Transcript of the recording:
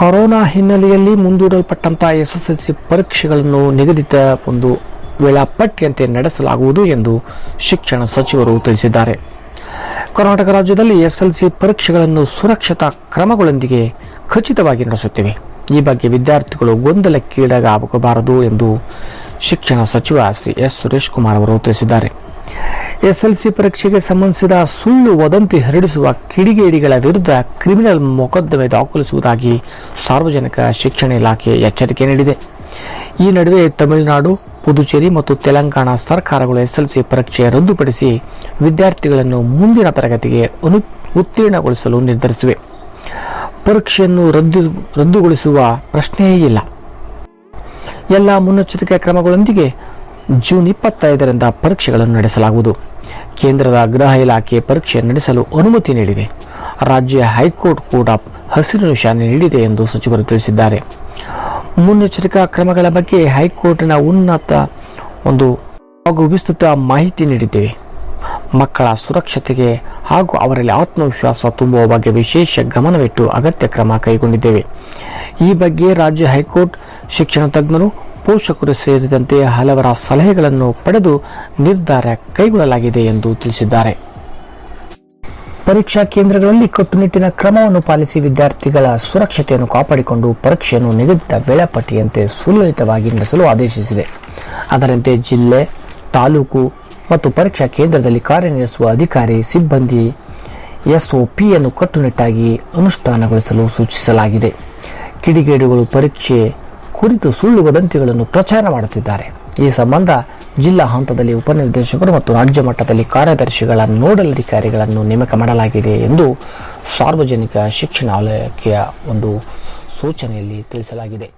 Corona ಹಿನ್ನೆಲೆಯಲ್ಲಿ ಮುಂದೂಡಲ್ಪಟ್ಟಂತಹ SSLC ಪರೀಕ್ಷೆಗಳನ್ನು ನಿಗದಿತ ಒಂದು ವೇಳಾಪಟ್ಟಿಯಂತೆ ನಡೆಸಲಾಗುವುದು ಎಂದು ಶಿಕ್ಷಣ ಸಚಿವರು ತಿಳಿಸಿದ್ದಾರೆ. ಕರ್ನಾಟಕ ರಾಜ್ಯದಲ್ಲಿ ಎಸ್ಎಲ್ಸಿ ಪರೀಕ್ಷೆಗಳನ್ನು ಸುರಕ್ಷತಾ ಕ್ರಮಗಳೊಂದಿಗೆ ಖಚಿತವಾಗಿ ನಡೆಸುತ್ತಿವೆ. ಈ ಬಗ್ಗೆ ವಿದ್ಯಾರ್ಥಿಗಳು ಗೊಂದಲಕ್ಕೀಡಾಗಬಾರದು ಎಂದು ಶಿಕ್ಷಣ ಸಚಿವ ಶ್ರೀ ಎಸ್ ಸುರೇಶ್ ಕುಮಾರ್ ಅವರು ತಿಳಿಸಿದ್ದಾರೆ. ಎಸ್ಎಲ್ಸಿ ಪರೀಕ್ಷೆಗೆ ಸಂಬಂಧಿಸಿದ ಸುಳ್ಳು ವದಂತಿ ಹರಡಿಸುವ ಕಿಡಿಗೇಡಿಗಳ ವಿರುದ್ಧ ಕ್ರಿಮಿನಲ್ ಮೊಕದ್ದಮೆ ದಾಖಲಿಸುವುದಾಗಿ ಸಾರ್ವಜನಿಕ ಶಿಕ್ಷಣ ಇಲಾಖೆ ಎಚ್ಚರಿಕೆ ನೀಡಿದೆ. ಈ ನಡುವೆ ತಮಿಳುನಾಡು, ಪುದುಚೇರಿ ಮತ್ತು ತೆಲಂಗಾಣ ಸರ್ಕಾರಗಳು ಎಸ್ಎಲ್ಸಿ ಪರೀಕ್ಷೆ ರದ್ದುಪಡಿಸಿ ವಿದ್ಯಾರ್ಥಿಗಳನ್ನು ಮುಂದಿನ ತರಗತಿಗೆ ಉತ್ತೀರ್ಣಗೊಳಿಸಲು ನಿರ್ಧರಿಸಿವೆ. ಪರೀಕ್ಷೆಯನ್ನು ರದ್ದು, ರದ್ದುಗೊಳಿಸುವ ಪ್ರಶ್ನೆಯೇ ಇಲ್ಲ. ಎಲ್ಲ ಮುನ್ನೆಚ್ಚರಿಕೆ ಕ್ರಮಗಳೊಂದಿಗೆ ಜೂನ್ ಇಪ್ಪತ್ತೈದರಿಂದ ಪರೀಕ್ಷೆಗಳನ್ನು ನಡೆಸಲಾಗುವುದು. ಕೇಂದ್ರದ ಗೃಹ ಇಲಾಖೆ ಪರೀಕ್ಷೆ ನಡೆಸಲು ಅನುಮತಿ ನೀಡಿದೆ. ರಾಜ್ಯ ಹೈಕೋರ್ಟ್ ಕೂಡ ಹಸಿರು ನಿಶಾನೆ ನೀಡಿದೆ ಎಂದು ಸಚಿವರು ತಿಳಿಸಿದ್ದಾರೆ. ಮುನ್ನೆಚ್ಚರಿಕಾ ಕ್ರಮಗಳ ಬಗ್ಗೆ ಹೈಕೋರ್ಟ್ನ ಉನ್ನತ ಒಂದು ಹಾಗೂ ವಿಸ್ತೃತ ಮಾಹಿತಿ ನೀಡಿದ್ದೇವೆ ಮಕ್ಕಳ ಸುರಕ್ಷತೆಗೆ ಹಾಗೂ ಅವರಲ್ಲಿ ಆತ್ಮವಿಶ್ವಾಸ ತುಂಬುವ ಬಗ್ಗೆ ವಿಶೇಷ ಗಮನವಿಟ್ಟು ಅಗತ್ಯ ಕ್ರಮ ಕೈಗೊಂಡಿದ್ದೇವೆ. ಈ ಬಗ್ಗೆ ರಾಜ್ಯ ಹೈಕೋರ್ಟ್ ಶಿಕ್ಷಣ ತಜ್ಞರು ಪೋಷಕರು ಸೇರಿದಂತೆ ಹಲವರ ಸಲಹೆಗಳನ್ನು ಪಡೆದು ನಿರ್ಧಾರ ಕೈಗೊಳ್ಳಲಾಗಿದೆ ಎಂದು ತಿಳಿಸಿದ್ದಾರೆ. ಪರೀಕ್ಷಾ ಕೇಂದ್ರಗಳಲ್ಲಿ ಕಟ್ಟುನಿಟ್ಟಿನ ಕ್ರಮವನ್ನು ಪಾಲಿಸಿ ವಿದ್ಯಾರ್ಥಿಗಳ ಸುರಕ್ಷತೆಯನ್ನು ಕಾಪಾಡಿಕೊಂಡು ಪರೀಕ್ಷೆಯನ್ನು ನಿಗದಿತ ವೇಳಾಪಟ್ಟಿಯಂತೆ ಸುಲಲಿತವಾಗಿ ನಡೆಸಲು ಆದೇಶಿಸಿದೆ. ಅದರಂತೆ ಜಿಲ್ಲೆ, ತಾಲೂಕು ಮತ್ತು ಪರೀಕ್ಷಾ ಕೇಂದ್ರದಲ್ಲಿ ಕಾರ್ಯನಿರ್ವಹಿಸುವ ಅಧಿಕಾರಿ, ಸಿಬ್ಬಂದಿ, ಎಸ್ಒಪಿಯನ್ನು ಕಟ್ಟುನಿಟ್ಟಾಗಿ ಅನುಷ್ಠಾನಗೊಳಿಸಲು ಸೂಚಿಸಲಾಗಿದೆ. ಕಿಡಿಗೇಡುಗಳು ಪರೀಕ್ಷೆ ಕುರಿತು ಸುಳ್ಳು ವದಂತಿಗಳನ್ನು ಪ್ರಚಾರ ಮಾಡುತ್ತಿದ್ದಾರೆ. ಈ ಸಂಬಂಧ ಜಿಲ್ಲಾ ಹಂತದಲ್ಲಿ ಉಪನಿರ್ದೇಶಕರು ಮತ್ತು ರಾಜ್ಯ ಮಟ್ಟದಲ್ಲಿ ಕಾರ್ಯದರ್ಶಿಗಳ ನೋಡಲ್ ಅಧಿಕಾರಿಗಳನ್ನು ನೇಮಕ ಮಾಡಲಾಗಿದೆ ಎಂದು ಸಾರ್ವಜನಿಕ ಶಿಕ್ಷಣ ಇಲಾಖೆಯ ಒಂದು ಸೂಚನೆಯಲ್ಲಿ ತಿಳಿಸಲಾಗಿದೆ.